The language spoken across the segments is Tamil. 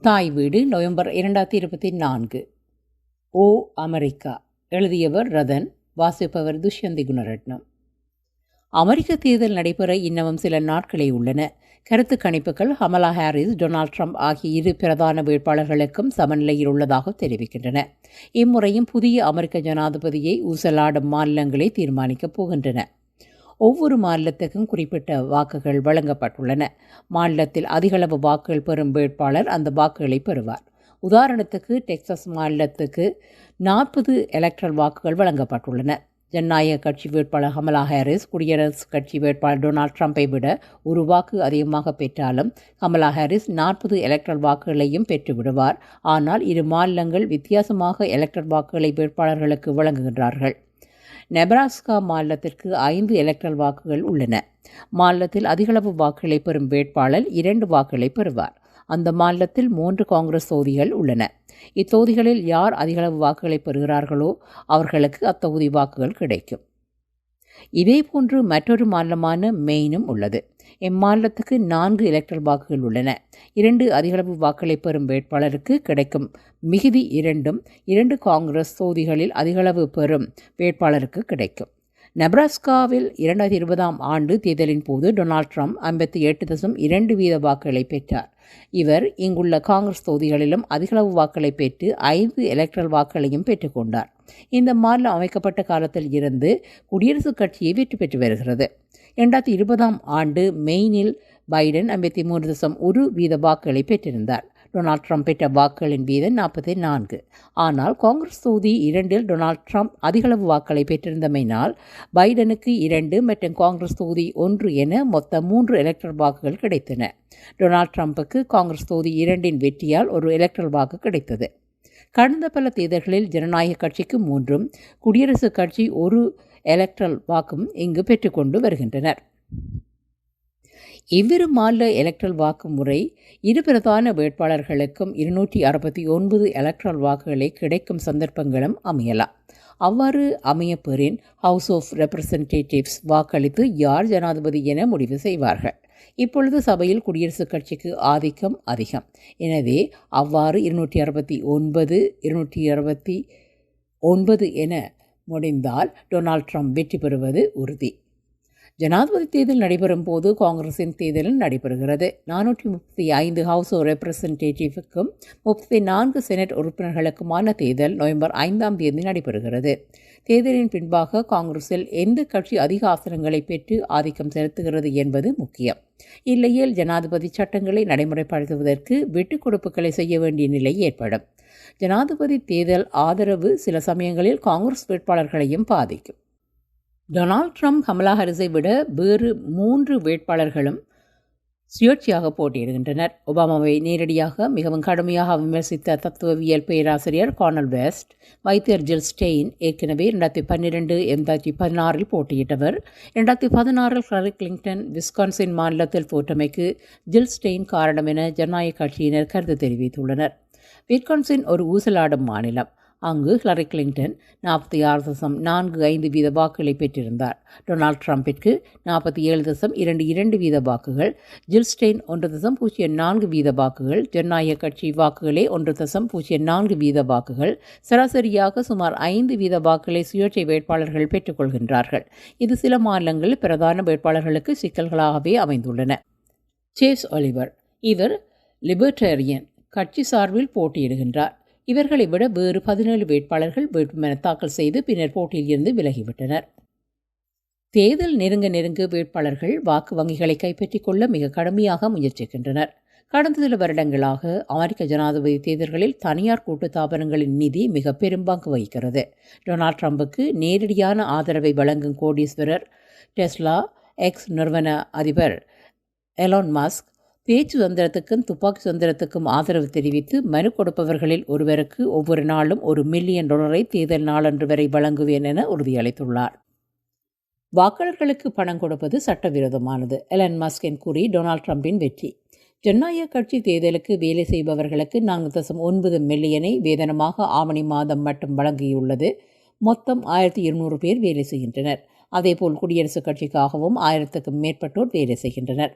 தாய் வீடு நவம்பர் இரண்டாயிரத்தி இருபத்தி நான்கு. ஓ அமெரிக்கா எழுதியவர் ரதன் வாசிப்பவர் துஷ்யந்தி குணரட்னம். அமெரிக்க தேர்தல் நடைபெற இன்னமும் சில நாட்களே உள்ளன. கருத்து கணிப்புகள் ஹமலா ஹாரிஸ் டொனால்ட் ட்ரம்ப் ஆகிய இரு பிரதான வேட்பாளர்களுக்கும் சமநிலையில் உள்ளதாக தெரிவிக்கின்றன. இம்முறையும் புதிய அமெரிக்க ஜனாதிபதியை ஊசலாடும் மாநிலங்களே தீர்மானிக்கப் போகின்றன. ஒவ்வொரு மாநிலத்துக்கும் குறிப்பிட்ட வாக்குகள் வழங்கப்பட்டுள்ளன. மாநிலத்தில் அதிகளவு வாக்குகள் பெறும் வேட்பாளர் அந்த வாக்குகளை பெறுவார். உதாரணத்துக்கு டெக்சாஸ் மாநிலத்துக்கு நாற்பது எலக்ட்ரல் வாக்குகள் வழங்கப்பட்டுள்ளன. ஜனநாயக கட்சி வேட்பாளர் கமலா ஹாரிஸ் குடியரசுக் கட்சி வேட்பாளர் டொனால்ட் ட்ரம்ப்பை விட ஒரு வாக்கு அதிகமாக பெற்றாலும் கமலா ஹாரிஸ் நாற்பது எலக்ட்ரல் வாக்குகளையும் பெற்று விடுவார். ஆனால் இரு மாநிலங்கள் வித்தியாசமாக எலக்ட்ரல் வாக்குகளை வேட்பாளர்களுக்கு வழங்குகின்றார்கள். நெப்ராஸ்கா மாநிலத்திற்கு ஐந்து எலக்ட்ரல் வாக்குகள் உள்ளன. மாநிலத்தில் அதிகளவு வாக்குகளை பெறும் வேட்பாளர் இரண்டு வாக்குகளை பெறுவார். அந்த மாநிலத்தில் மூன்று காங்கிரஸ் தொகுதிகள் உள்ளன. இத்தொகுதிகளில் யார் அதிகளவு வாக்குகளை பெறுகிறார்களோ அவர்களுக்கு அத்தொகுதி வாக்குகள் கிடைக்கும். இதேபோன்று மற்றொரு மாநிலமான மெயினும் உள்ளது. இம்மாநிலத்துக்கு நான்கு எலக்ட்ரல் வாக்குகள் உள்ளன. இரண்டு அதிகளவு வாக்களை பெறும் வேட்பாளருக்கு கிடைக்கும் மிகுதி இரண்டும் இரண்டு காங்கிரஸ் தொகுதிகளில் அதிகளவு பெறும் வேட்பாளருக்கு கிடைக்கும். நெப்ராஸ்காவில் இரண்டாயிரத்தி இருபதாம் ஆண்டு தேர்தலின் போது டொனால்ட் ட்ரம்ப் ஐம்பத்தி எட்டு தசம் இரண்டு வீத வாக்குகளை பெற்றார். இவர் இங்குள்ள காங்கிரஸ் தொகுதிகளிலும் அதிகளவு வாக்களை பெற்று ஐந்து எலக்ட்ரல் வாக்குகளையும் பெற்றுக்கொண்டார் இந்த மாநிலம் அமைக்கப்பட்ட காலத்தில் இருந்து குடியரசுக் கட்சியை வெற்றி பெற்று வருகிறது. இரண்டாயிரத்தி இருபதாம் ஆண்டு மெயினில் பைடன் ஐம்பத்தி மூன்று தசம் ஒரு வீத வாக்குகளை பெற்றிருந்தார். டொனால்ட் ட்ரம்ப் பெற்ற வாக்குகளின் வீதம் நாற்பத்தி நான்கு. ஆனால் காங்கிரஸ் தொகுதி இரண்டில் டொனால்ட் ட்ரம்ப் அதிகளவு வாக்களை பெற்றிருந்தமையினால் பைடனுக்கு இரண்டு மற்றும் காங்கிரஸ் தொகுதி ஒன்று என மொத்தம் மூன்று எலக்ட்ரல் வாக்குகள் கிடைத்தன. டொனால்ட் ட்ரம்ப்புக்கு காங்கிரஸ் தொகுதி இரண்டின் வெற்றியால் ஒரு எலக்ட்ரல் வாக்கு கிடைத்தது. கடந்த பல தேர்தல்களில் ஜனநாயக கட்சிக்கு மூன்றும் குடியரசுக் கட்சி ஒரு எலக்ட்ரல் வாக்கும் இங்கு பெற்றுக்கொண்டு வருகின்றனர். இவ்விரு மாநில எலக்ட்ரல் வாக்கு முறை இரு பிரதான வேட்பாளர்களுக்கும் இருநூற்றி அறுபத்தி ஒன்பது எலக்ட்ரல் வாக்குகளை கிடைக்கும் சந்தர்ப்பங்களும் அமையலாம் அவ்வாறு அமையப்பெறின் ஹவுஸ் ஆஃப் ரெப்ரசன்டேட்டிவ்ஸ் வாக்களித்து யார் ஜனாதிபதி என முடிவு செய்வார்கள். இப்பொழுது சபையில் குடியரசுக் கட்சிக்கு ஆதிக்கம் அதிகம். எனவே அவ்வாறு இருநூற்றி அறுபத்தி ஒன்பது இருநூற்றி அறுபத்தி ஒன்பது என முடிந்தால் டொனால்ட் ட்ரம்ப் வெற்றி பெறுவது உறுதி. ஜனாதிபதி தேர்தல் நடைபெறும் போது காங்கிரஸின் தேர்தலும் நடைபெறுகிறது. நானூற்றி முப்பத்தி ஐந்து ஹவுஸ் ஆஃப் ரெப்ரசன்டேட்டிவ்க்கும் முப்பத்தி நான்கு செனட் உறுப்பினர்களுக்குமான தேர்தல் நவம்பர் ஐந்தாம் தேதி நடைபெறுகிறது. தேர்தலின் பின்பாக காங்கிரஸில் எந்த கட்சி அதிக ஆசனங்களை பெற்று ஆதிக்கம் செலுத்துகிறது என்பது முக்கியம். இல்லையில் ஜனாதிபதி சட்டங்களை நடைமுறைப்படுத்துவதற்கு விட்டுக் கொடுப்புகளை செய்ய வேண்டிய நிலை ஏற்படும். ஜனாதிபதி தேர்தல் ஆதரவு சில சமயங்களில் காங்கிரஸ் வேட்பாளர்களையும் பாதிக்கும். டொனால்ட் ட்ரம்ப் கமலா ஹாரிஸை விட வேறு மூன்று வேட்பாளர்களும் சுயேட்சையாக போட்டியிடுகின்றனர். ஒபாமாவை நேரடியாக மிகவும் கடுமையாக விமர்சித்த தத்துவவியல் பேராசிரியர் கார்னல் வெஸ்ட் வைத்தியர் ஜில் ஸ்டெயின் ஏற்கனவே ரெண்டாயிரத்தி பன்னிரெண்டு இரண்டாயிரத்தி பதினாறில் போட்டியிட்டவர். இரண்டாயிரத்தி பதினாறில் ஹிலரி கிளிங்டன் விஸ்கான்சின் மாநிலத்தில் தோற்றமைக்கு ஜில் ஸ்டெயின் காரணம் என ஜனநாயக கட்சியினர் கருத்து தெரிவித்துள்ளனர். விஸ்கான்சின் ஒரு ஊசலாடும் மாநிலம். அங்கு ஹிலரி கிளிங்டன் நாற்பத்தி ஆறு தசம் நான்கு ஐந்து வீத வாக்குகளை பெற்றிருந்தார். டொனால்ட் ட்ரம்பிற்கு நாற்பத்தி ஏழு தசம் இரண்டு இரண்டு வீத வாக்குகள் ஜில்ஸ்டெயின் ஒன்று தசம் பூஜ்ஜியம் நான்கு வீத வாக்குகள் ஜனநாயக கட்சி வாக்குகளே ஒன்று தசம் பூஜ்ஜியம் நான்கு வீத வாக்குகள் சராசரியாக சுமார் ஐந்து வீத வாக்குகளை சுயேட்சை வேட்பாளர்கள் பெற்றுக்கொள்கின்றார்கள். இது சில மாநிலங்களில் பிரதான வேட்பாளர்களுக்கு சிக்கல்களாகவே அமைந்துள்ளன. சேஸ் ஒலிவர் இவர் லிபர்டேரியன் கட்சி சார்பில் போட்டியிடுகின்றார். இவர்களை விட வேறு பதினேழு வேட்பாளர்கள் வேட்புமனு தாக்கல் செய்து பின்னர் போட்டியில் இருந்து விலகிவிட்டனர். தேர்தல் நெருங்க நெருங்க வேட்பாளர்கள் வாக்கு வங்கிகளை கைப்பற்றிக் கொள்ள மிக கடுமையாக முயற்சிக்கின்றனர். கடந்த சில வருடங்களாக அமெரிக்க ஜனாதிபதி தேர்தல்களில் தனியார் கூட்டு தாபனங்களின் நிதி மிக பெரும்பாங்கு வகிக்கிறது. டொனால்ட் ட்ரம்புக்கு நேரடியான ஆதரவை வழங்கும் கோடீஸ்வரர் டெஸ்லா எக்ஸ் நிறுவன அதிபர் எலான் மாஸ்க் பேச்சு சுதந்திரத்துக்கும் துப்பாக்கி சுதந்திரத்துக்கும் ஆதரவு தெரிவித்து மனு கொடுப்பவர்களில் ஒருவருக்கு ஒவ்வொரு நாளும் ஒரு மில்லியன் டாலரை தேர்தல் நாளன்று வரை வழங்குவேன் என உறுதியளித்துள்ளார். வாக்காளர்களுக்கு பணம் கொடுப்பது சட்டவிரோதமானது எலன் மஸ்கின் கூறி டொனால்ட் ட்ரம்பின் வெற்றி. ஜனநாயக கட்சி தேர்தலுக்கு வேலை செய்பவர்களுக்கு நான்கு தசம் ஒன்பது மில்லியனை வேதனமாக ஆவணி மாதம் மட்டும் வழங்கியுள்ளது. மொத்தம் ஆயிரத்தி இருநூறு பேர் வேலை செய்கின்றனர். அதேபோல் குடியரசுக் கட்சிக்காகவும் ஆயிரத்துக்கும் மேற்பட்டோர் வேலை செய்கின்றனர்.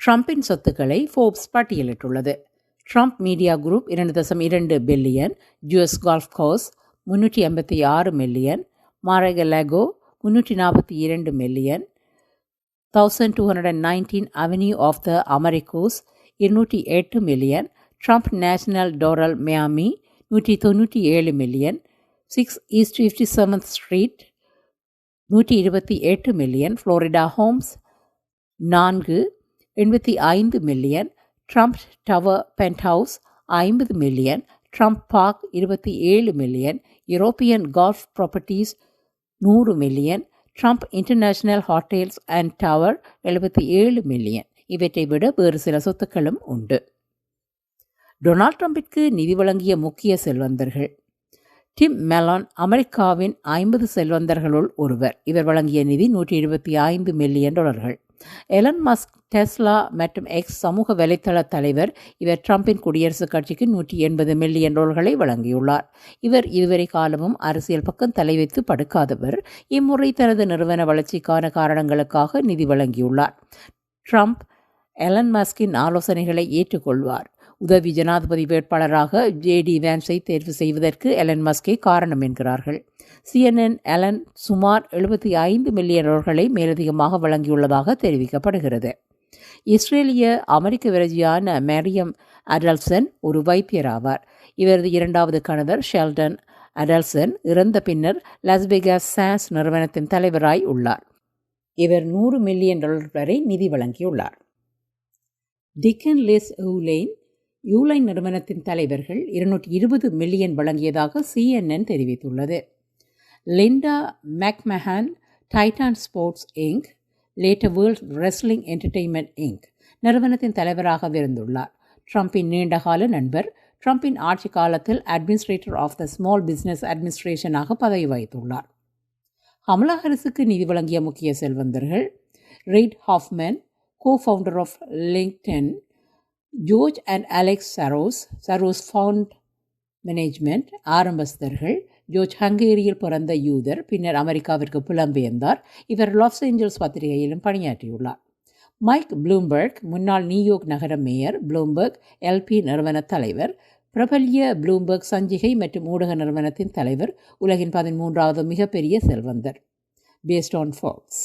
ட்ரம்பின் சொத்துக்களை ஃபோர்ப்ஸ் பட்டியலிட்டுள்ளது. ட்ரம்ப் மீடியா குரூப் இரண்டு தசம் இரண்டு பில்லியன் யுஎஸ் கால்ஃப் கோர்ஸ் முன்னூற்றி ஐம்பத்தி ஆறு மில்லியன் மாரகலகோ முன்னூற்றி நாற்பத்தி இரண்டு million thousand two hundred and nineteen avenue of the Americas இருநூற்றி எட்டு million Trump National Doral Miami நூற்றி தொண்ணூற்றி ஏழு million six east fifty seventh street நூற்றி இருபத்தி எட்டு மில்லியன் ஃப்ளோரிடா ஹோம்ஸ் நான்கு எண்பத்தி ஐந்து million Trump tower penthouse ஐம்பது மில்லியன் ட்ரம்ப் பார்க் இருபத்தி ஏழு மில்லியன் யூரோப்பியன் கால்ஃப் ப்ராப்பர்ட்டிஸ் நூறு million Trump International hotels and tower எழுபத்தி ஏழு மில்லியன் இவற்றை விட வேறு சில சொத்துக்களும் உண்டு. டொனால்ட் ட்ரம்பிற்கு நிதி வழங்கிய முக்கிய செல்வந்தர்கள். டிம் மெலான் அமெரிக்காவின் ஐம்பது செல்வந்தர்களுள் ஒருவர். இவர் வழங்கிய நிதி நூற்றி இருபத்தி ஐந்து மில்லியன் டாலர்கள் எலன் மஸ்க் டெஸ்லா மற்றும் எக்ஸ் சமூக வலைத்தள தலைவர் இவர் ட்ரம்பின் குடியரசுக் கட்சிக்கு நூற்றி எண்பது மில்லியன் டாலர்களை வழங்கியுள்ளார். இவர் இதுவரை காலமும் அரசியல் பக்கம் தலை வைத்து படுக்காதவர். இம்முறை தனது நிறுவன வளர்ச்சிக்கான காரணங்களுக்காக நிதி வழங்கியுள்ளார். ட்ரம்ப் எலன் மஸ்கின் ஆலோசனைகளை ஏற்றுக்கொள்வார். உதவி ஜனாதிபதி வேட்பாளராக ஜேடி வேன்ஸை தேர்வு செய்வதற்கு எலன் மஸ்கே காரணம் என்கிறார்கள். சிஎன்என் எலன் சுமார் எழுபத்தி ஐந்து மில்லியன் டாலர்களை மேலதிகமாக வழங்கியுள்ளதாக தெரிவிக்கப்படுகிறது. இஸ்ரேலிய அமெரிக்க விரதியான மேரியம் அடல்சன் ஒரு வைத்தியர் ஆவார். இவரது இரண்டாவது கணவர் ஷெல்டன் அடல்சன் இறந்த பின்னர் லஸ்பெகாஸ் சான்ஸ் நிறுவனத்தின் தலைவராய் உள்ளார். இவர் நூறு மில்லியன் டாலர் வரை நிதி வழங்கியுள்ளார். டிக்கன் லிஸ் ஊலைன் யூலைன் நிறுவனத்தின் தலைவர்கள் இருநூற்றி இருபது மில்லியன் வழங்கியதாக சிஎன்என் தெரிவித்துள்ளது. Linda McMahon Titan sports inc later world wrestling entertainment inc நிறுவனத்தின் தலைவராக இருந்துள்ளார் ட்ரம்பின் நீண்டகால நண்பர் ட்ரம்பின் ஆட்சி காலத்தில் administrator of the small business அட்மினிஸ்ட்ரேஷனாக பதவி வகித்துள்ளார். கமலா ஹாரிஸுக்கு நிதி வழங்கிய முக்கிய செல்வந்தர்கள் Reid Hoffman co founder of LinkedIn George and Alex Soros Soros fund management ஆரம்பஸ்தர்கள் George ஹங்கேரியில் பிறந்த யூதர் பின்னர் அமெரிக்காவிற்கு புலம்பெயர்ந்தார். இவர் லாஸ் ஏஞ்சல்ஸ் பத்திரிகையிலும் பணியாற்றியுள்ளார். மைக் ப்ளூம்பர்க் முன்னாள் நியூயார்க் நகர மேயர் ப்ளூம்பர்க் எல்பி நிறுவன தலைவர் பிரபல்ய ப்ளூம்பர்க் சஞ்சிகை மற்றும் ஊடக நிறுவனத்தின் தலைவர் உலகின் பதிமூன்றாவது மிகப்பெரிய செல்வந்தர். Based on Fox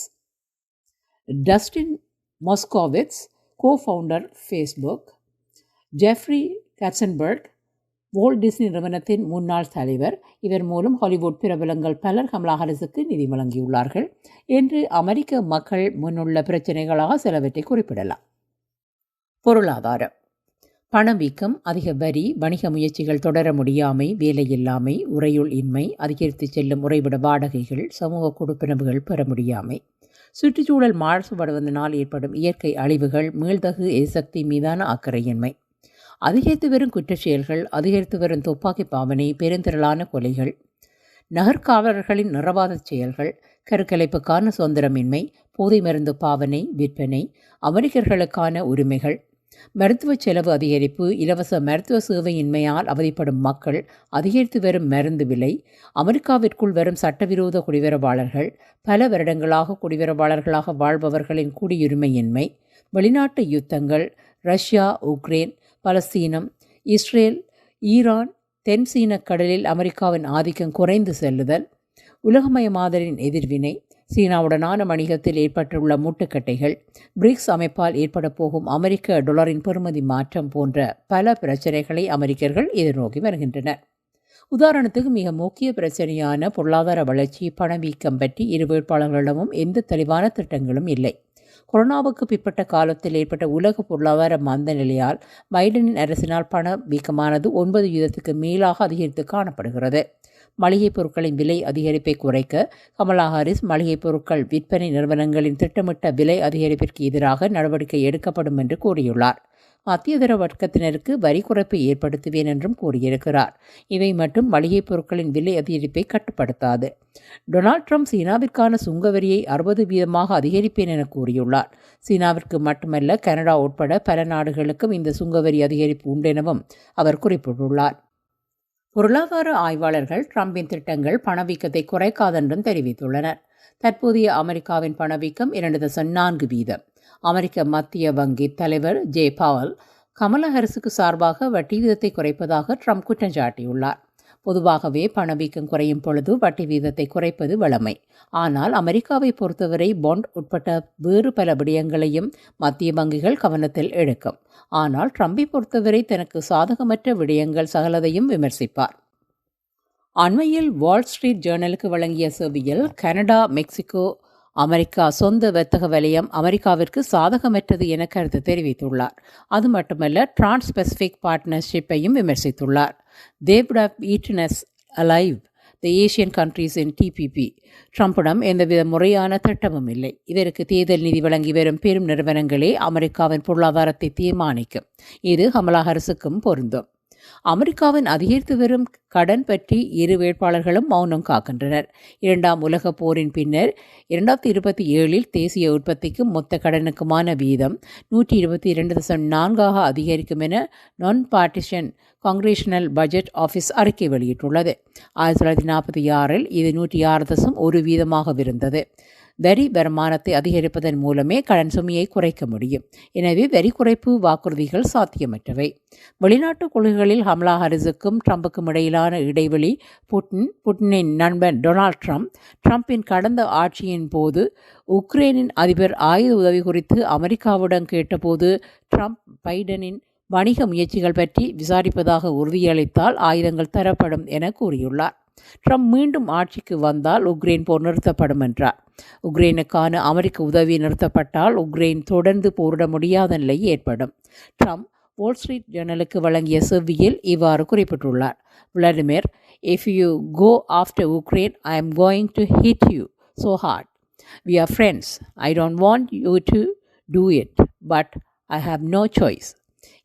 Dustin Moskovitz co founder Facebook Jeffrey Katzenberg Walt Disney நிறுவனத்தின் முன்னாள் தலைவர். இவர் மூலம் ஹாலிவுட் பிரபலங்கள் பலர் கமலா ஹாரிஸுக்கு நிதி வழங்கியுள்ளார்கள். என்று அமெரிக்க மக்கள் முன்னுள்ள பிரச்சனைகளாக சிலவற்றை குறிப்பிடலாம். பொருளாதாரம். பணவீக்கம் அதிக வரி வணிக முயற்சிகள் தொடர முடியாமை வேலையில்லாமை உறையுள் இன்மை அதிகரித்து செல்லும் உறைவிட வாடகைகள் சமூக கொடுப்பினவுகள் பெற முடியாமை. சுற்றுச்சூழல் மாசுபடுவதனால் ஏற்படும் இயற்கை அழிவுகள் மீள்தகு எரிசக்தி மீதான அக்கறையின்மை. அதிகரித்து வரும் குற்றச் செயல்கள் அதிகரித்து வரும் துப்பாக்கி பாவனை பெருந்திரளான கொலைகள் நகர்காவலர்களின் நிறவாத செயல்கள் கருக்கலைப்புக்கான சுதந்திரமின்மை போதை மருந்து பாவனை விற்பனை அமெரிக்கர்களுக்கான உரிமைகள் மருத்துவ செலவு அதிகரிப்பு இலவச மருத்துவ சேவையின்மையால் அவதிப்படும் மக்கள் அதிகரித்து வரும் மருந்து விலை அமெரிக்காவிற்குள் வரும் சட்டவிரோத குடிவரவாளர்கள் பல வருடங்களாக குடிவரவாளர்களாக வாழ்பவர்களின் குடியுரிமையின்மை வெளிநாட்டு யுத்தங்கள் ரஷ்யா உக்ரைன் பலஸ்தீனம் இஸ்ரேல் ஈரான் தென் சீன கடலில் அமெரிக்காவின் ஆதிக்கம் குறைந்து செல்லுதல் உலகமயமாதலின் எதிர்வினை சீனாவுடனான வணிகத்தில் ஏற்பட்டுள்ள மூட்டுக்கட்டைகள் பிரிக்ஸ் அமைப்பால் ஏற்பட போகும் அமெரிக்க டொலரின் பெறுமதி மாற்றம் போன்ற பல பிரச்சனைகளை அமெரிக்கர்கள் எதிர்நோக்கி வருகின்றனர். உதாரணத்துக்கு மிக முக்கிய பிரச்சனையான பொருளாதார வளர்ச்சி பணவீக்கம் பற்றி இரு வேட்பாளர்களிடமும் எந்த தெளிவான திட்டங்களும் இல்லை. கொரோனாவுக்கு பிற்பட்ட காலத்தில் ஏற்பட்ட உலக பொருளாதார மந்த நிலையால் பைடனின் அரசினால் பண வீக்கமானது ஒன்பது வீதத்துக்கு மேலாக அதிகரித்து காணப்படுகிறது. மளிகைப் பொருட்களின் விலை அதிகரிப்பை குறைக்க கமலா ஹாரிஸ் மளிகைப் பொருட்கள் விற்பனை நிறுவனங்களின் திட்டமிட்ட விலை அதிகரிப்பிற்கு எதிராக நடவடிக்கை எடுக்கப்படும் என்று கூறியுள்ளார். மத்தியதர வர்க்கத்தினருக்கு வரி குறைப்பு ஏற்படுத்துவேன் என்றும் கூறியிருக்கிறார். இவை மட்டும் மளிகைப் பொருட்களின் விலை அதிகரிப்பை கட்டுப்படுத்தாது. டொனால்ட் ட்ரம்ப் சீனாவிற்கான சுங்க வரியை அறுபது வீதமாக அதிகரிப்பேன் என கூறியுள்ளார். சீனாவிற்கு மட்டுமல்ல கனடா உட்பட பல நாடுகளுக்கும் இந்த சுங்கவரி அதிகரிப்பு உண்டெனவும் அவர் குறிப்பிட்டுள்ளார். பொருளாதார ஆய்வாளர்கள் ட்ரம்பின் திட்டங்கள் பணவீக்கத்தை குறைக்காதென்றும் தெரிவித்துள்ளனர். தற்போதைய அமெரிக்காவின் பணவீக்கம் இரண்டு தசம் நான்கு வீதம். அமெரிக்க மத்திய வங்கி தலைவர் ஜே பவல் கமலா ஹாரிஸுக்கு சார்பாக வட்டி வீதத்தை குறைப்பதாக ட்ரம்ப் குற்றம் சாட்டியுள்ளார். பொதுவாகவே பணவீக்கம் குறையும் பொழுது வட்டி வீதத்தை குறைப்பது வழமை. ஆனால் அமெரிக்காவை பொறுத்தவரை பாண்ட் உட்பட்ட வேறு பல விடயங்களையும் மத்திய வங்கிகள் கவனத்தில் எடுக்கும். ஆனால் ட்ரம்பை பொறுத்தவரை தனக்கு சாதகமற்ற விடயங்கள் சகலதையும் விமர்சிப்பார். அண்மையில் வால் ஸ்ட்ரீட் ஜேர்னலுக்கு வழங்கிய செவியில் கனடா மெக்சிகோ அமெரிக்கா சொந்த வர்த்தக வலயம் அமெரிக்காவிற்கு சாதகமற்றது என கருத்து தெரிவித்துள்ளார். அது மட்டுமல்ல டிரான்ஸ் பெசிபிக் பார்ட்னர்ஷிப்பையும் விமர்சித்துள்ளார். They have eaten us alive the Asian countries in TPP ட்ரம்பிடம் எந்தவித முறையான திட்டமும் இல்லை. இதற்கு தேர்தல் நிதி வழங்கி வரும் பெரும் நிறுவனங்களே அமெரிக்காவின் பொருளாதாரத்தை தீர்மானிக்கும். இது கமலா ஹாரிஸுக்கும் பொருந்தும். அமெரிக்காவின் அதிகரித்து வரும் கடன் பற்றி இரு வேட்பாளர்களும் மௌனம் காக்கின்றனர். இரண்டாம் உலகப் போரின் பின்னர் இரண்டாயிரத்தி இருபத்தி ஏழில் தேசிய உற்பத்திக்கும் மொத்த கடனுக்குமான வீதம் நூற்றி இருபத்தி இரண்டு தசம் நான்காக அதிகரிக்கும் என நான் பார்ட்டிஷன் காங்கிரேஷனல் பட்ஜெட் ஆஃபீஸ் அறிக்கை வெளியிட்டுள்ளது. ஆயிரத்தி தொள்ளாயிரத்தி நாற்பத்தி ஆறில் இது நூற்றி ஆறு தசம் ஒரு வீதமாக இருந்தது. வரி வருமானத்தை அதிகரிப்பதன் மூலமே கடன் சுமையை குறைக்க முடியும். எனவே வரி குறைப்பு வாக்குறுதிகள் சாத்தியமற்றவை. வெளிநாட்டு கொள்கைகளில் ஹம்லா ஹாரிஸுக்கும் ட்ரம்புக்கும் இடையிலான இடைவெளி புட்டின் புட்டினின் நண்பன் டொனால்ட் ட்ரம்ப் ட்ரம்பின் கடந்த ஆட்சியின் போது உக்ரைனின் அதிபர் ஆயுத உதவி குறித்து அமெரிக்காவுடன் கேட்டபோது ட்ரம்ப் பைடனின் வணிக முயற்சிகள் பற்றி விசாரிப்பதாக உறுதியளித்தால் ஆயுதங்கள் தரப்படும் என கூறியுள்ளார். ட்ரம்ப் மீண்டும் ஆட்சிக்கு வந்தால் உக்ரைன் போர் நிறுத்தப்படும் என்றார். உக்ரைனுக்கான அமெரிக்க உதவி நிறுத்தப்பட்டால் உக்ரைன் தொடர்ந்து போரிட முடியாத நிலை ஏற்படும். ட்ரம்ப் வால் ஸ்ட்ரீட் ஜேர்னலுக்கு வழங்கிய செவ்வியில் இவ்வாறு குறிப்பிட்டுள்ளார். Vladimir if you go after Ukraine I am going to hit you so hard we are friends I don't want you to do it but I have no choice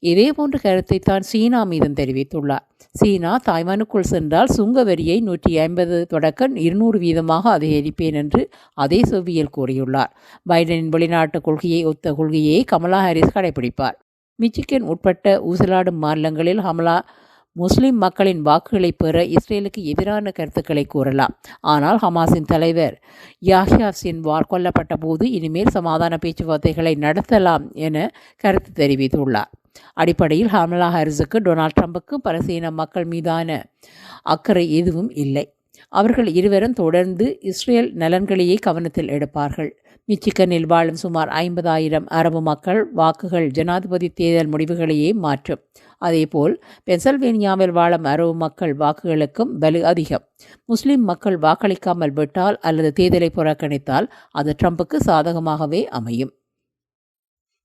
இதே போன்ற கருத்தை தான் சீனா மீதும் தெரிவித்துள்ளார். சீனா தாய்வானுக்குள் சென்றால் சுங்க வரியை நூற்றி ஐம்பது தொடக்க இருநூறு வீதமாக அதிகரிப்பேன் என்று அதே சோவியல் கூறியுள்ளார். பைடனின் வெளிநாட்டு கொள்கையை ஒத்த கொள்கையை கமலா ஹாரிஸ் கடைபிடிப்பார் மிச்சிகன் உட்பட்ட ஊசலாடும் மாநிலங்களில் ஹமலா முஸ்லிம் மக்களின் வாக்குகளை பெற இஸ்ரேலுக்கு எதிரான கருத்துக்களை கூறலாம். ஆனால் ஹமாஸின் தலைவர் யாஹ்யா சின்வார் கொல்லப்பட்ட போது இனிமேல் சமாதான பேச்சுவார்த்தைகளை நடத்தலாம் என கருத்து தெரிவித்துள்ளார். அடிப்படையில் ஹமலா ஹாரிஸுக்கு டொனால்ட் ட்ரம்புக்கு பலசீன மக்கள் மீதான அக்கறை எதுவும் இல்லை. அவர்கள் இருவரும் தொடர்ந்து இஸ்ரேல் நலன்களையே கவனத்தில் எடுப்பார்கள். மிச்சிகனில் வாழும் சுமார் ஐம்பதாயிரம் அரபு மக்கள் வாக்குகள் ஜனாதிபதி தேர்தல் முடிவுகளையே மாற்றும். அதேபோல் பென்சல்வேனியாவில் வாழும் அரபு மக்கள் வாக்குகளுக்கும் வலு அதிகம். முஸ்லிம் மக்கள் வாக்களிக்காமல் விட்டால் அல்லது தேர்தலை புறக்கணித்தால் அது ட்ரம்புக்கு சாதகமாகவே அமையும்.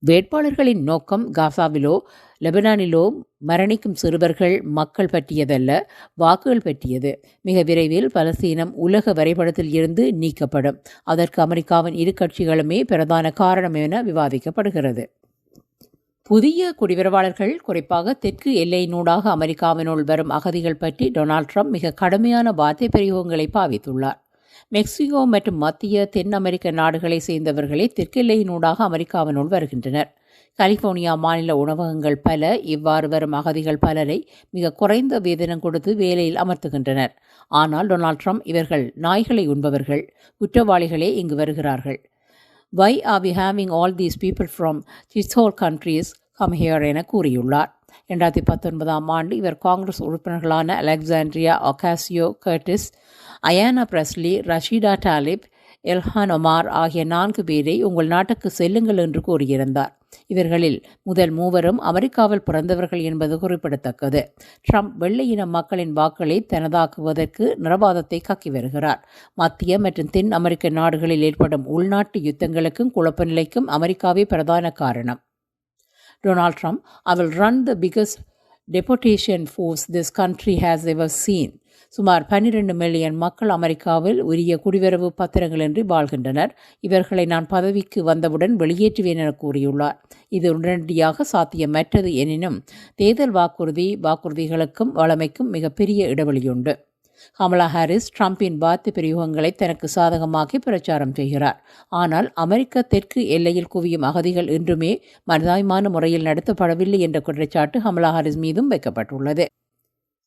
வேட்பாளர்களின் நோக்கம் காசாவிலோ லெபனானிலோ மரணிக்கும் சிறுவர்கள் மக்கள் பற்றியதல்ல வாக்குகள் பற்றியது. மிக விரைவில் பலஸ்தீனம் உலக வரைபடத்தில் இருந்து நீக்கப்படும். அதற்கு அமெரிக்காவின் இரு கட்சிகளுமே பிரதான காரணம் என விவாதிக்கப்படுகிறது. புதிய குடிவரவாளர்கள் குறிப்பாக தெற்கு எல்லையினூடாக அமெரிக்காவினுள் வரும் அகதிகள் பற்றி டொனால்ட் ட்ரம்ப் மிக கடுமையான வார்த்தை பிரயோகங்களை பாவித்துள்ளார். மெக்சிகோ மற்றும் மத்திய தென் அமெரிக்க நாடுகளை சேர்ந்தவர்களே தெற்கெல்லையினூடாக அமெரிக்காவினுள் வருகின்றனர். கலிபோர்னியா மாநில உணவகங்கள் பல இவ்வாறு வரும் அகதிகள் பலரை மிக குறைந்த வேதனம் கொடுத்து வேலையில் அமர்த்துகின்றனர். ஆனால் டொனால்ட் ட்ரம்ப் இவர்கள் நாய்களை உண்பவர்கள் குற்றவாளிகளே இங்கு வருகிறார்கள். Why are we having all these people from shithole countries come here என கூறியுள்ளார். ரெண்டாயிரத்தி பத்தொன்பதாம் ஆண்டு இவர் காங்கிரஸ் உறுப்பினர்களான Alexandria Ocasio Cortez Ayanna Pressley Rashida Tlaib Ilhan Omar ஆகிய நான்கு பேரை உங்கள் நாட்டுக்கு செல்லுங்கள் என்று கூறியிருந்தார். இவர்களில் முதல் மூவரும் அமெரிக்காவில் பிறந்தவர்கள் என்பது குறிப்பிடத்தக்கது. ட்ரம்ப் வெள்ளை இன மக்களின் வாக்களை தனதாக்குவதற்கு நிரபாதத்தை கக்கி வருகிறார். மத்திய மற்றும் தென் அமெரிக்க நாடுகளில் ஏற்படும் உள்நாட்டு யுத்தங்களுக்கும் குழப்ப நிலைக்கும் அமெரிக்காவே பிரதான காரணம். Donald Trump I will run the biggest deportation force this country has ever seen சுமார் பன்னிரண்டு மில்லியன் மக்கள் அமெரிக்காவில் உரிய குடிவரவு பத்திரங்களின்றி வாழ்கின்றனர். இவர்களை நான் பதவிக்கு வந்தவுடன் வெளியேற்றுவேன் என கூறியுள்ளார். இது உடனடியாக சாத்தியமற்றது எனினும் தேர்தல் வாக்குறுதி வாக்குறுதிகளுக்கும் வளமைக்கும் மிகப்பெரிய இடைவெளியுண்டு. கமலா ஹாரிஸ் ட்ரம்பின் வார்த்தை பிரயோகங்களை தனக்கு சாதகமாக்கி பிரச்சாரம் செய்கிறார். ஆனால் அமெரிக்க தெற்கு எல்லையில் குவியும் அகதிகள் இன்றுமே மனிதாயமான முறையில் நடத்தப்படவில்லை என்ற குற்றச்சாட்டு கமலா ஹாரிஸ் மீதும் வைக்கப்பட்டுள்ளது.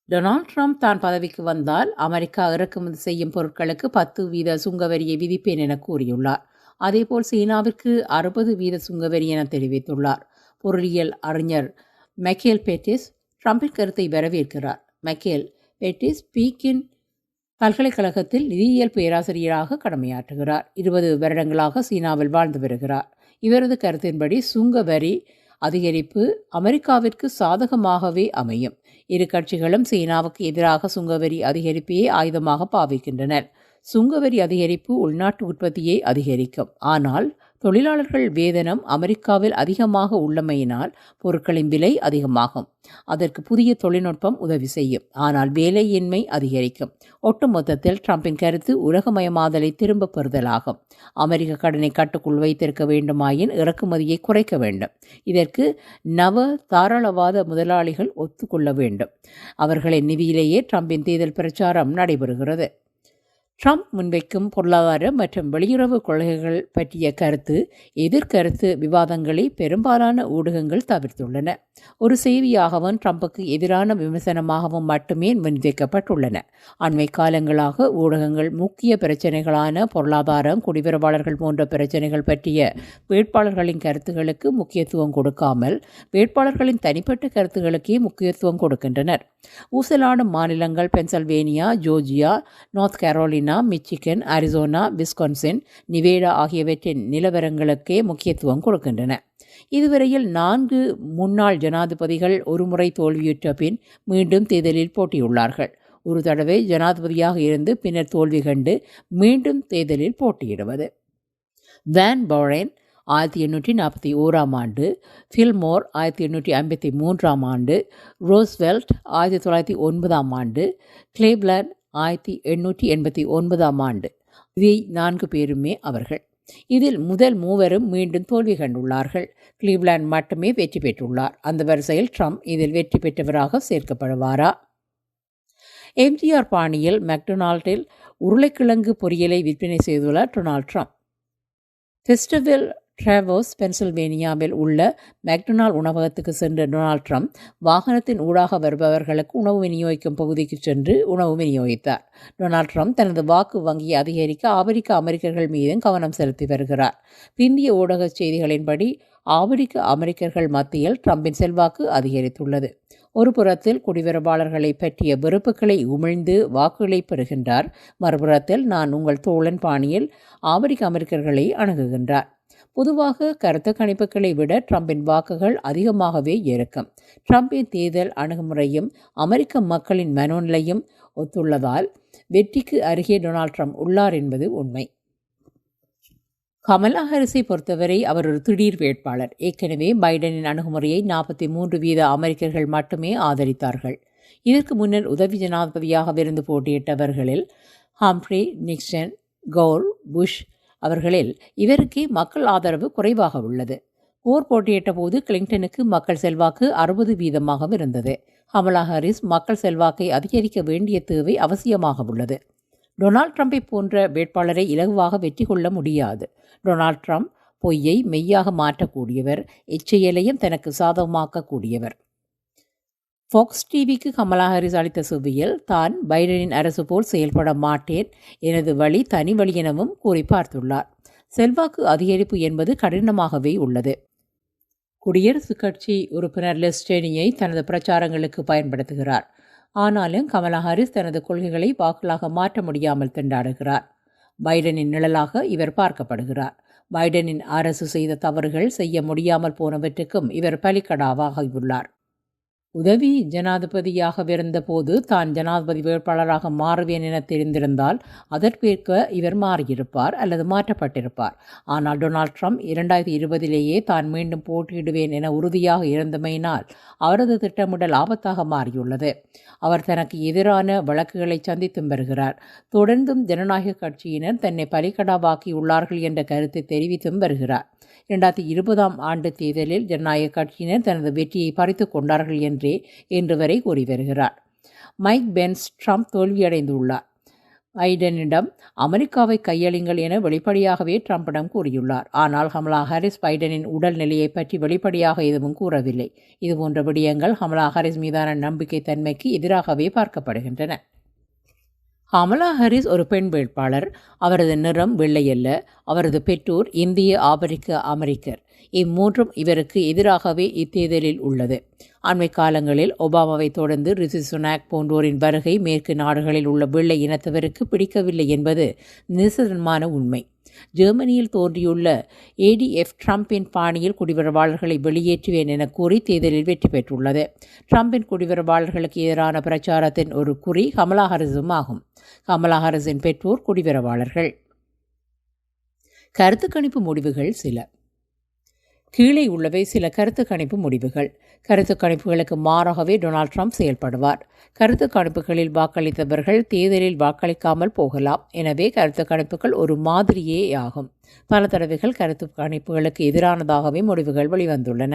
டொனால்ட் ட்ரம்ப் தான் பதவிக்கு வந்தால் அமெரிக்கா இறக்குமதி செய்யும் பொருட்களுக்கு பத்து வீத சுங்கவரியை விதிப்பேன் என கூறியுள்ளார். அதேபோல் சீனாவிற்கு அறுபது வீத சுங்கவரி என தெரிவித்துள்ளார். பொருளியல் அறிஞர் மெக்கேல் பேட்டிஸ் ட்ரம்பின் கருத்தை வரவேற்கிறார். மைக்கேல் பெட்டிஸ் பீக்கின் பல்கலைக்கழகத்தில் நிதியியல் பேராசிரியராக கடமையாற்றுகிறார். இருபது வருடங்களாக சீனாவில் வாழ்ந்து வருகிறார். இவரது கருத்தின்படி சுங்க வரி அதிகரிப்பு அமெரிக்காவிற்கு சாதகமாகவே அமையும். இரு கட்சிகளும் சீனாவுக்கு எதிராக சுங்கவரி அதிகரிப்பையே ஆயுதமாக பாவிக்கின்றனர். சுங்கவரி அதிகரிப்பு உள்நாட்டு உற்பத்தியை அதிகரிக்கும். ஆனால் தொழிலாளர்கள் வேதனம் அமெரிக்காவில் அதிகமாக உள்ளமையினால் பொருட்களின் விலை அதிகமாகும். அதற்கு புதிய தொழில்நுட்பம் உதவி செய்யும். ஆனால் வேலையின்மை அதிகரிக்கும். ஒட்டுமொத்தத்தில் ட்ரம்பின் கருத்து உலகமயமாதலை திரும்ப பெறுதலாகும். அமெரிக்க கடனை கட்டுக்குள் வைத்திருக்க வேண்டுமாயின் இறக்குமதியை குறைக்க வேண்டும். இதற்கு நவ தாராளவாத முதலாளிகள் ஒத்துக்கொள்ள வேண்டும். அவர்களின் நிதியிலேயே டிரம்பின் தேர்தல் பிரச்சாரம் நடைபெறுகிறது. ட்ரம்ப் முன்வைக்கும் பொருளாதார மற்றும் வெளியுறவு கொள்கைகள் பற்றிய கருத்து எதிர்கருத்து விவாதங்களை பெரும்பாலான ஊடகங்கள் தவிர்த்துள்ளன. ஒரு செய்தியாகவும் ட்ரம்புக்கு எதிரான விமர்சனமாகவும் மட்டுமே முன்வைக்கப்பட்டுள்ளன. அண்மை காலங்களாக ஊடகங்கள் முக்கிய பிரச்சனைகளான பொருளாதாரம் குடிபரவாளர்கள் போன்ற பிரச்சனைகள் பற்றிய வேட்பாளர்களின் கருத்துகளுக்கு முக்கியத்துவம் கொடுக்காமல் வேட்பாளர்களின் தனிப்பட்ட கருத்துகளுக்கே முக்கியத்துவம் கொடுக்கின்றனர். ஊசலாடும் மாநிலங்கள் Pennsylvania Georgia North Carolina Michigan Arizona Wisconsin Nevada ஆகியவற்றின் நிலவரங்களுக்கே முக்கியத்துவம் கொடுக்கின்றன. இதுவரையில் நான்கு முன்னாள் ஜனாதிபதிகள் ஒருமுறை தோல்வியுற்ற பின் மீண்டும் தேர்தலில் போட்டியுள்ளார்கள். ஒரு தடவை ஜனாதிபதியாக இருந்து பின்னர் தோல்வி கண்டு மீண்டும் தேர்தலில் போட்டியிடுவது. வேன் பௌரேன் ஆயிரத்தி எண்ணூற்றி நாற்பத்தி ஓராம் ஆண்டு ஃபில்மோர் ஆயிரத்தி எண்ணூற்றி ஐம்பத்தி மூன்றாம் ஆண்டு ரோஸ்வெல்ட் ஆயிரத்தி தொள்ளாயிரத்தி ஒன்பதாம் ஆண்டு கிளேப்லாண்ட் ஆயிரத்தி எண்ணூற்றி எண்பத்தி ஒன்பதாம் ஆண்டு. இதை நான்கு பேருமே அவர்கள். இதில் முதல் மூவரும் மீண்டும் தோல்வி கண்டுள்ளார்கள். கிளீவ்லாண்ட் மட்டுமே வெற்றி பெற்றுள்ளார். அந்த வரிசையில் ட்ரம்ப் இதில் வெற்றி பெற்றவராக சேர்க்கப்படுவாரா? எம்ஜிஆர் பாணியில் மெக்டொனால்டில் உருளைக்கிழங்கு பொரியலை விற்பனை செய்துள்ளார் டொனால்ட் ட்ரம்ப். ஃபெஸ்டிவல் ட்ராவோஸ் பென்சில்வேனியாவில் உள்ள மெக்டொனால் உணவகத்துக்கு சென்ற டொனால்ட் ட்ரம்ப் வாகனத்தின் ஊடாக வருபவர்களுக்கு உணவு விநியோகிக்கும் பகுதிக்கு சென்று உணவு விநியோகித்தார். டொனால்ட் ட்ரம்ப் தனது வாக்கு வங்கியை அதிகரிக்க ஆப்பிரிக்க அமெரிக்கர்கள் மீதும் கவனம் செலுத்தி வருகிறார். பிந்திய ஊடக செய்திகளின்படி ஆப்பிரிக்க அமெரிக்கர்கள் மத்தியில் ட்ரம்பின் செல்வாக்கு அதிகரித்துள்ளது. ஒரு புறத்தில் குடிவரவாளர்களை பற்றிய வெறுப்புகளை உமிழ்ந்து வாக்குகளை பெறுகின்றார். மறுபுறத்தில் நான் உங்கள் தோழன் பாணியில் ஆப்பிரிக்க அமெரிக்கர்களை அணுகுகின்றார். பொதுவாக கருத்து கணிப்புகளை விட ட்ரம்பின் வாக்குகள் அதிகமாகவே இருக்கும். ட்ரம்பின் தேர்தல் அணுகுமுறையும் அமெரிக்க மக்களின் மனோநிலையும் ஒத்துள்ளதால் வெற்றிக்கு அருகே டொனால்ட் ட்ரம்ப் உள்ளார் என்பது உண்மை. கமலா ஹாரிஸை பொறுத்தவரை அவர் ஒரு திடீர் வேட்பாளர். ஏற்கனவே பைடனின் அணுகுமுறையை நாற்பத்தி மூன்று வீத அமெரிக்கர்கள் மட்டுமே ஆதரித்தார்கள். இதற்கு முன்னர் உதவி ஜனாதிபதியாகவிருந்து போட்டியிட்டவர்களில் ஹம்ப்ரே நிக்சன் கவுர் புஷ் அவர்களில் இவருக்கே மக்கள் ஆதரவு குறைவாக உள்ளது. போர் போட்டியிட்ட போது கிளிங்டனுக்கு மக்கள் செல்வாக்கு அறுபது வீதமாக இருந்தது. கமலா ஹாரிஸ் மக்கள் செல்வாக்கை அதிகரிக்க வேண்டிய தேவை அவசியமாக உள்ளது. டொனால்ட் ட்ரம்பை போன்ற வேட்பாளரை இலகுவாக வெற்றி கொள்ள முடியாது. டொனால்ட் ட்ரம்ப் பொய்யை மெய்யாக மாற்றக்கூடியவர் எச்செயலையும் தனக்கு சாதகமாக்கக்கூடியவர். ஃபாக்ஸ் டிவிக்கு கமலா ஹாரிஸ் அளித்த சுவியில் தான் பைடனின் அரசு போல் செயல்பட மாட்டேன் எனது வழி தனி வழி எனவும் கூறி பார்த்துள்ளார். செல்வாக்கு அதிகரிப்பு என்பது கடினமாகவே உள்ளது. குடியரசுக் கட்சி உறுப்பினர் லெஸ்டேனியை தனது பிரச்சாரங்களுக்கு பயன்படுத்துகிறார். ஆனாலும் கமலா ஹாரிஸ் தனது கொள்கைகளை வாக்குகளாக மாற்ற முடியாமல் திண்டாடுகிறார். பைடனின் நிழலாக இவர் பார்க்கப்படுகிறார். பைடனின் அரசு செய்த தவறுகள் செய்ய முடியாமல் போனவற்றுக்கும் இவர் பலிக்கடாவாகியுள்ளார் உதவி ஜனாதிபதியாகவிருந்த போது தான் ஜனாதிபதி வேட்பாளராக மாறுவேன் என தெரிந்திருந்தால் அதற்கேற்க இவர் மாறியிருப்பார் அல்லது மாற்றப்பட்டிருப்பார். ஆனால் டொனால்ட் ட்ரம்ப் இரண்டாயிரத்தி இருபதிலேயே தான் மீண்டும் போட்டியிடுவேன் என உறுதியாக இருந்தமையினால் அவரது திட்டமிடல் ஆபத்தாக மாறியுள்ளது. அவர் தனக்கு எதிரான வழக்குகளை சந்தித்தும் வருகிறார். தொடர்ந்தும் ஜனநாயக கட்சியினர் தன்னை பலிக்கடாவாக்கியுள்ளார்கள் என்ற கருத்தை தெரிவித்தும் வருகிறார். இரண்டாயிரத்தி இருபதாம் ஆண்டு தேர்தலில் ஜனநாயக கட்சியினர் தனது வெற்றியை பறித்து கொண்டார்கள் என்றே இன்று வரை கூறி வருகிறார். மைக் பென்ஸ் ட்ரம்ப் தோல்வியடைந்துள்ளார். பைடனிடம் அமெரிக்காவை கையளிங்கள் என வெளிப்படையாகவே ட்ரம்பிடம் கூறியுள்ளார். ஆனால் ஹமலா ஹாரிஸ் பைடனின் உடல் நிலையை பற்றி வெளிப்படையாக எதுவும் கூறவில்லை. இதுபோன்ற விடயங்கள் ஹமலா ஹாரிஸ் மீதான நம்பிக்கை தன்மைக்கு எதிராகவே பார்க்கப்படுகின்றன. கமலா ஹாரிஸ் ஒரு பெண் வேட்பாளர். அவரது நிறம் வெள்ளையல்ல. அவரது பெற்றோர் இந்திய ஆப்பிரிக்க அமெரிக்கர். இம்மூன்றும் இவருக்கு எதிராகவே இத்தேர்தலில் உள்ளது. அண்மை காலங்களில் ஒபாமாவை தொடர்ந்து ரிஷி சுனாக் போன்றோரின் வருகை மேற்கு நாடுகளில் உள்ள வெள்ளை இனத்தவருக்கு பிடிக்கவில்லை என்பது நிசரமான உண்மை. ஜெர்மனியில் தோன்றியுள்ள ஏடிஎஃப் ட்ரம்பின் பாணியில் குடிவரவாளர்களை வெளியேற்றுவேன் என கூறி தேர்தலில் வெற்றி பெற்றுள்ளது. ட்ரம்பின் குடிவரவாளர்களுக்கு எதிரான பிரச்சாரத்தின் ஒரு குறி கமலா ஹாரிஸும் ஆகும். கமலா ஹாரிஸின் பெற்றோர் குடிவரவாளர்கள். கருத்து கணிப்பு முடிவுகள் சில. கீழே உள்ளவை சில கருத்து கணிப்பு முடிவுகள். கருத்து கணிப்புகளுக்கு மாறாகவே டொனால்ட் ட்ரம்ப் செயல்படுவார். கருத்து கணிப்புகளில் வாக்களித்தவர்கள் தேர்தலில் வாக்களிக்காமல் போகலாம். எனவே கருத்து கணிப்புகள் ஒரு மாதிரியே ஆகும். பல தடவைகள் கருத்து கணிப்புகளுக்கு எதிரானதாகவே முடிவுகள் வெளிவந்துள்ளன.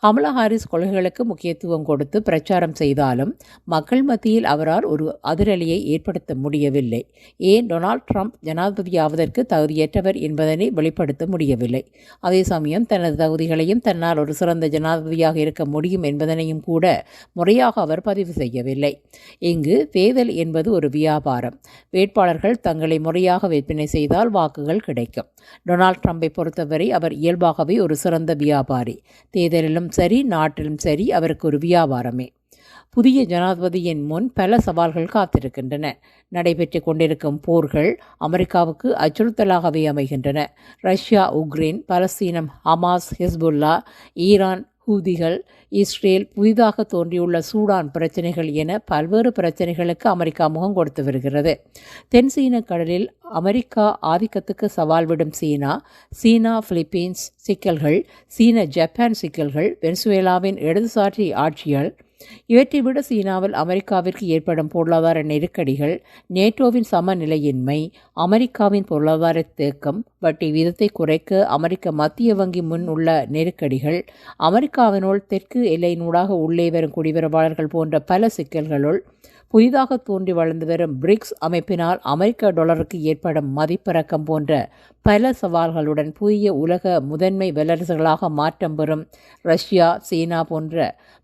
கமலா ஹாரிஸ் கொள்கைகளுக்கு முக்கியத்துவம் கொடுத்து பிரச்சாரம் செய்தாலும் மக்கள் மத்தியில் அவரால் ஒரு அதிரலியை ஏற்படுத்த முடியவில்லை. ஏன்? டொனால்ட் ட்ரம்ப் ஜனாதிபதியாவதற்கு தகுதியற்றவர் என்பதனை வெளிப்படுத்த முடியவில்லை. அதே சமயம் தனது தகுதிகளையும் தன்னால் ஒரு சிறந்த ஜனாதிபதியாக இருக்க முடியும் என்பதனையும் கூட முறையாக அவர் பதிவு செய்யவில்லை. இங்கு தேர்தல் என்பது ஒரு வியாபாரம். வேட்பாளர்கள் தங்களை முறையாக விற்பனை செய்தால் வாக்குகள் கிடைக்கும். டொனால்ட் ட்ரம்பை பொறுத்தவரை அவர் இயல்பாகவே ஒரு சிறந்த வியாபாரி. தேர்தலிலும் சரி நாட்டிலும் சரி அவருக்கு ஒரு வியாபாரமே. புதிய ஜனாதிபதியின் முன் பல சவால்கள் காத்திருக்கின்றன. நடைபெற்று கொண்டிருக்கும் போர்கள் அமெரிக்காவுக்கு அச்சுறுத்தலாகவே அமைகின்றன. ரஷ்யா உக்ரைன் பலஸ்தீனம் ஹமாஸ் ஹிஸ்புல்லா ஈரான் ஹூதிகள் இஸ்ரேல் புதிதாக தோன்றியுள்ள சூடான் பிரச்சனைகள் என பல்வேறு பிரச்சனைகளுக்கு அமெரிக்கா முகம் கொடுத்து வருகிறது. தென் சீன கடலில் அமெரிக்கா ஆதிக்கத்துக்கு சவால் விடும் சீனா சீனா பிலிப்பீன்ஸ் சிக்கல்கள் சீன ஜப்பான் சிக்கல்கள் வெனிசுவேலாவின் இடதுசாரி ஆட்சியால் இவற்றை விட சீனாவில் அமெரிக்காவிற்கு ஏற்படும் பொருளாதார நெருக்கடிகள் நேட்டோவின் சமநிலையின்மை அமெரிக்காவின் பொருளாதார தேக்கம் வட்டி வீதத்தை குறைக்க அமெரிக்க மத்திய வங்கி முன் உள்ள நெருக்கடிகள் அமெரிக்காவினுள் தெற்கு எல்லையினூடாக உள்ளே வரும் குடிவரவாளர்கள் போன்ற பல சிக்கல்களுள் புதிதாக தோன்றி வளர்ந்து வரும் பிரிக்ஸ் அமைப்பினால் அமெரிக்க டாலருக்கு ஏற்படும் மதிப்பிறக்கம் போன்ற பல சவால்களுடன் புதிய உலக முதன்மை வல்லரசுகளாக மாற்றம் பெறும் ரஷ்யா சீனா போன்ற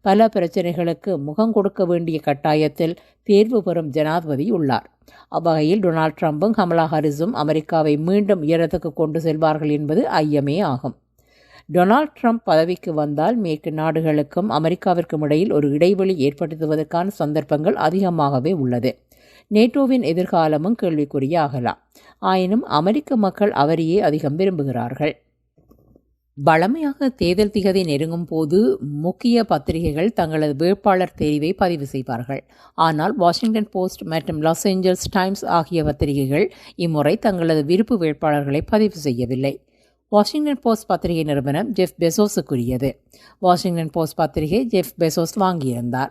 பல பிரச்சனைகளுக்கு முகம் கொடுக்க வேண்டிய கட்டாயத்தில் தேர்வு பெறும் ஜனாதிபதி உள்ளார். அவ்வகையில் டொனால்ட் ட்ரம்பும் கமலா ஹாரிஸும் அமெரிக்காவை மீண்டும் உயரத்துக்கு கொண்டு செல்வார்கள் என்பது ஐயமே ஆகும். டொனால்ட் ட்ரம்ப் பதவிக்கு வந்தால் மேற்கு நாடுகளுக்கும் அமெரிக்காவிற்கும் இடையில் ஒரு இடைவெளி ஏற்படுத்துவதற்கான சந்தர்ப்பங்கள் அதிகமாகவே உள்ளது. நேட்டோவின் எதிர்காலமும் கேள்விக்குறியாகலாம். ஆயினும் அமெரிக்க மக்கள் அவரையே அதிகம் விரும்புகிறார்கள். பழமையாக தேர்தல் திகதி நெருங்கும் போது முக்கிய பத்திரிகைகள் தங்களது வேட்பாளர் தெரிவை பதிவு செய்வார்கள். ஆனால் வாஷிங்டன் போஸ்ட் மற்றும் லாஸ் ஏஞ்சல்ஸ் டைம்ஸ் ஆகிய பத்திரிகைகள் இம்முறை தங்களது விருப்பு வேட்பாளர்களை பதிவு செய்யவில்லை. வாஷிங்டன் போஸ்ட் பத்திரிகை நிறுவனம் ஜெஃப் பெசோஸுக்குரியது. வாஷிங்டன் போஸ்ட் பத்திரிகை ஜெஃப் பெசோஸ் வாங்கியிருந்தார்.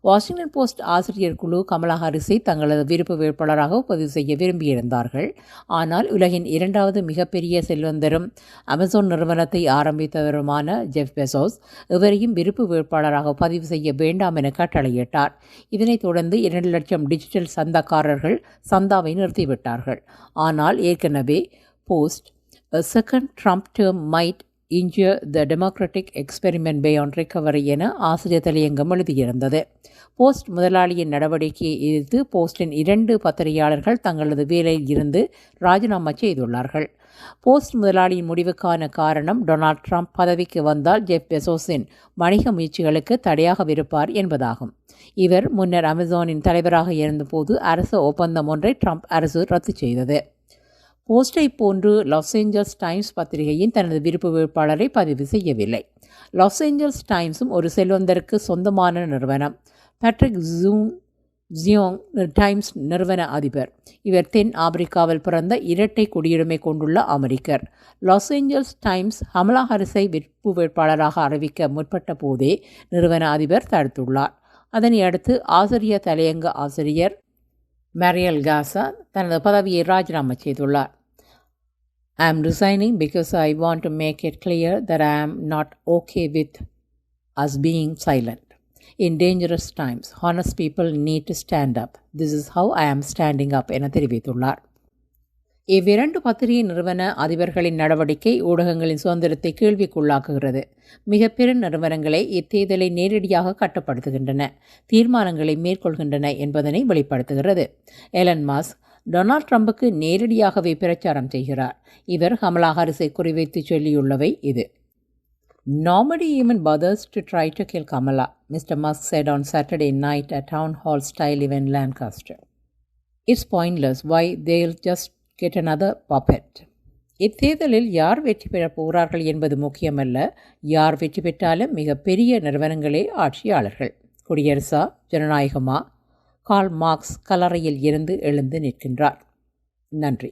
வாஷிங்டன் போஸ்ட் ஆசிரியர் குழு கமலா ஹாரிஸை தங்களது விருப்ப வேட்பாளராக பதிவு செய்ய விரும்பியிருந்தார்கள். ஆனால் உலகின் இரண்டாவது மிகப்பெரிய செல்வந்தரும் அமேசான் நிறுவனத்தை ஆரம்பித்தவருமான ஜெஃப் பெசோஸ் இவரையும் விருப்பு வேட்பாளராக பதிவு செய்ய வேண்டாம் என கட்டளையிட்டார். இதனைத் தொடர்ந்து இரண்டு லட்சம் டிஜிட்டல் சந்தாக்காரர்கள் சந்தாவை நிறுத்திவிட்டார்கள். ஆனால் ஏற்கனவே post A second Trump term might injure the democratic experiment beyond recovery என ஆசிரியர் தலையங்கம் எழுதியிருந்தது. போஸ்ட் முதலாளியின் நடவடிக்கையை எதிர்த்து போஸ்டின் இரண்டு பத்திரிகையாளர்கள் தங்களது வேலையில் இருந்து ராஜினாமா செய்துள்ளார்கள். போஸ்ட் முதலாளியின் முடிவுக்கான காரணம் டொனால்ட் ட்ரம்ப் பதவிக்கு வந்தால் ஜெஃப் பெசோஸின் வணிக முயற்சிகளுக்கு தடையாகவிருப்பார் என்பதாகும். இவர் முன்னர் அமேசானின் தலைவராக இருந்தபோது அரசு ஒப்பந்தம் ஒன்றை ட்ரம்ப் அரசு ரத்து செய்தது. போஸ்டை போன்று லாஸ் ஏஞ்சல்ஸ் டைம்ஸ் பத்திரிகையின் தனது விருப்ப வேட்பாளரை பதிவு செய்யவில்லை. லாஸ் ஏஞ்சல்ஸ் டைம்ஸும் ஒரு செல்வந்தருக்கு சொந்தமான நிறுவனம். பேட்ரிக் ஜூம் ஜியோங் டைம்ஸ் நிறுவன அதிபர். இவர் தென் ஆப்பிரிக்காவில் பிறந்த இரட்டை குடியுரிமை கொண்டுள்ள அமெரிக்கர். லாஸ் ஏஞ்சல்ஸ் டைம்ஸ் ஹமலா ஹாரிஸை விற்பு வேட்பாளராக அறிவிக்க முற்பட்ட போதே நிறுவன அதிபர் தடுத்துள்ளார். அதனை அடுத்து ஆசிரியர் தலையங்க ஆசிரியர் மேரியல் காசா தனது பதவியை ராஜினாமா செய்துள்ளார். I am resigning because I want to make it clear that I am not okay with us being silent. In dangerous times honest people need to stand up this is how I am standing up என தெரிவித்துள்ளார். இவ்விரண்டு பத்திரிகை நிறுவன அதிபர்களின் நடவடிக்கை ஊடகங்களின் சுதந்திரத்தை கேள்விக்குள்ளாக்குகிறது. மிக நிறுவனங்களை இத்தேர்தலை நேரடியாக கட்டுப்படுத்துகின்றன தீர்மானங்களை மேற்கொள்கின்றன என்பதனை வெளிப்படுத்துகிறது. எலன் மாஸ்க் டொனால்ட் ட்ரம்புக்கு நேரடியாகவே பிரச்சாரம் செய்கிறார் இவர் கமலா ஹாரிஸை குறிவைத்து சொல்லியுள்ளவை இது Nobody even bothers to try to kill Kamala, Mr. Musk said on Saturday night at town hall style event Lancaster. It's pointless. Why, they'll just get another puppet. இத்தேர்தலில் யார் வெற்றி பெறப் போகிறார்கள் என்பது முக்கியமல்ல யார் வெற்றி பெற்றாலும் மிக பெரிய நிறுவனங்களே ஆட்சியாளர்கள் குடியரசா ஜனநாயகமா கால் மார்க்ஸ் கலரையில் இருந்து எழுந்து நிற்கின்றார். நன்றி.